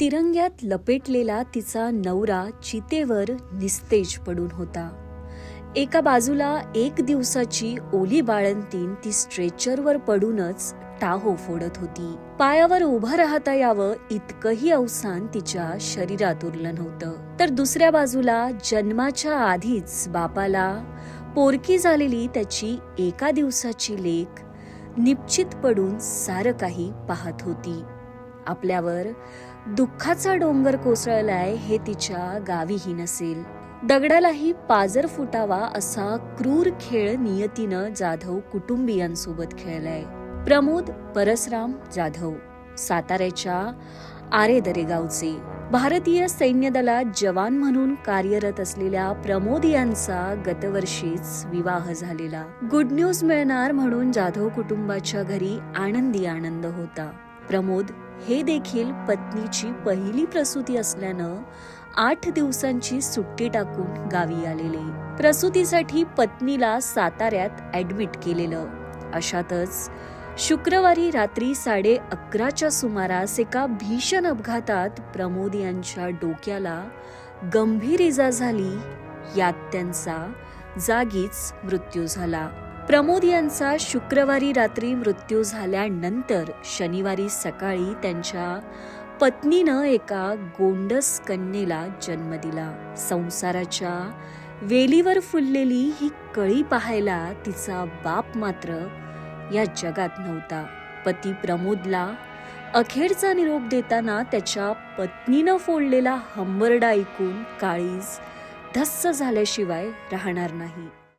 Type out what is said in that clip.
तिरंग्यात लपेटलेला तिचा नवरा चितेवर निस्तेज पडून होता. एका बाजूला एक दिवसाची ओली बाळंतीन ती स्ट्रेचरवर पडूनच टाहो फोडत होती. पायावर उभं राहता यावं इतकंही अवसान तिच्या शरीरात उरलं नव्हतं. तर दुसऱ्या बाजूला जन्माच्या आधीच बापाला पोरकी झालेली त्याची एका दिवसाची लेख निश्चित पडून सारं काही पाहत होती. आपल्यावर दुःखाचा डोंगर कोसळलाय हे तिच्या गावीही नसेल. दगडालाही पाजर फुटावा असा क्रूर खेळ नियतीनं जाधव कुटुंबियांसोबत खेळलाय. प्रमोद परसराम जाधव साताऱ्याच्या आरेदरे गावचे भारतीय सैन्य दलात जवान म्हणून कार्यरत असलेल्या प्रमोद यांचा गतवर्षीच विवाह झालेला. गुड न्यूज मिळणार म्हणून जाधव कुटुंबाच्या घरी आनंदी आनंद होता. प्रमोद हे देखील पत्नीची पहिली प्रसूती असल्यानं आठ दिवसांची सुट्टी टाकून गावी आलेले. प्रसूतीसाठी पत्नीला साताऱ्यात ऍडमिट केलेलं. अशातच शुक्रवारी रात्री साडे अकराच्या सुमारास एका भीषण अपघातात प्रमोद यांच्या डोक्याला गंभीर इजा झाली. यात त्यांचा जागीच मृत्यू झाला. प्रमोद यांचा शुक्रवारी रात्री मृत्यू झाल्यानंतर शनिवारी सकाळी त्यांच्या पत्नीनं एका गोंडस कन्येला जन्म दिला. संसाराच्या वेलीवर फुललेली ही कळी पाहायला तिचा बाप मात्र या जगात नव्हता. पती प्रमोदला अखेरचा निरोप देताना त्याच्या पत्नीनं फोडलेला हंबरडा ऐकून काळीज धस्स झाल्याशिवाय राहणार नाही.